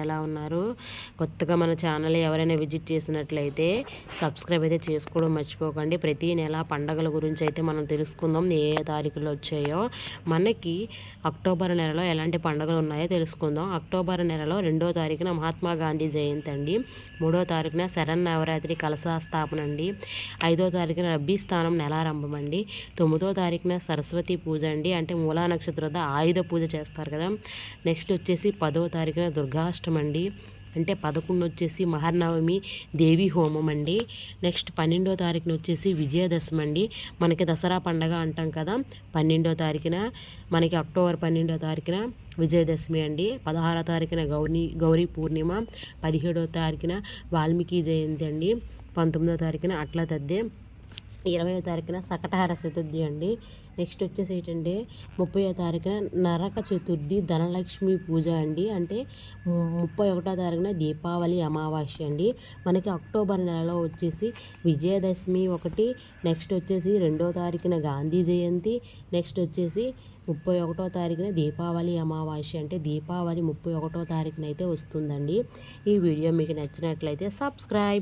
ఎలా ఉన్నారు? కొత్తగా మన ఛానల్ ఎవరైనా విజిట్ చేసినట్లయితే సబ్స్క్రైబ్ అయితే చేసుకోవడం మర్చిపోకండి. ప్రతి నెల పండగల గురించి అయితే మనం తెలుసుకుందాం. ఏ తారీఖులు వచ్చాయో. మనకి అక్టోబర్ నెలలో ఎలాంటి పండుగలు ఉన్నాయో తెలుసుకుందాం. అక్టోబర్ నెలలో రెండో తారీఖున మహాత్మా గాంధీ జయంతి అండి. మూడో తారీఖున శరణ్ నవరాత్రి కలశ స్థాపన అండి. ఐదో తారీఖున రబ్బీ స్థానం నెలారంభం అండి. తొమ్మిదో తారీఖున సరస్వతి పూజ అండి. అంటే మూలా నక్షత్రం ఆయుధ పూజ చేస్తారు కదా. నెక్స్ట్ వచ్చేసి పదో తారీఖున దుర్గాష్టమి అండి అంటే పదకొండు వచ్చేసి మహర్నవమి దేవి హోమం అండి నెక్స్ట్ పన్నెండో తారీఖున వచ్చేసి విజయదశమి అండి మనకి దసరా పండగ అంటాం కదా పన్నెండో తారీఖున. మనకి అక్టోబర్ పన్నెండో తారీఖున విజయదశమి అండి. పదహారో తారీఖున గౌరీ గౌరీ పూర్ణిమ. పదిహేడో తారీఖున వాల్మీకి జయంతి అండి. పంతొమ్మిదో తారీఖున అట్లా తద్దే ఇరవై తారీఖున సకటహార చతుర్థి అండి. నెక్స్ట్ వచ్చేసి ఏంటంటే ముప్పై తారీఖున నరక చతుర్థి ధనలక్ష్మి పూజ అండి. అంటే ముప్పై ఒకటో తారీఖున దీపావళి అమావాస్య అండి. మనకి అక్టోబర్ నెలలో వచ్చేసి విజయదశమి ఒకటి నెక్స్ట్ వచ్చేసి రెండో తారీఖున గాంధీ జయంతి నెక్స్ట్ వచ్చేసి ముప్పై ఒకటో తారీఖున దీపావళి అమావాస్య అంటే దీపావళి ముప్పై ఒకటో తారీఖున అయితే వస్తుందండి. ఈ వీడియో మీకు నచ్చినట్లయితే సబ్స్క్రైబ్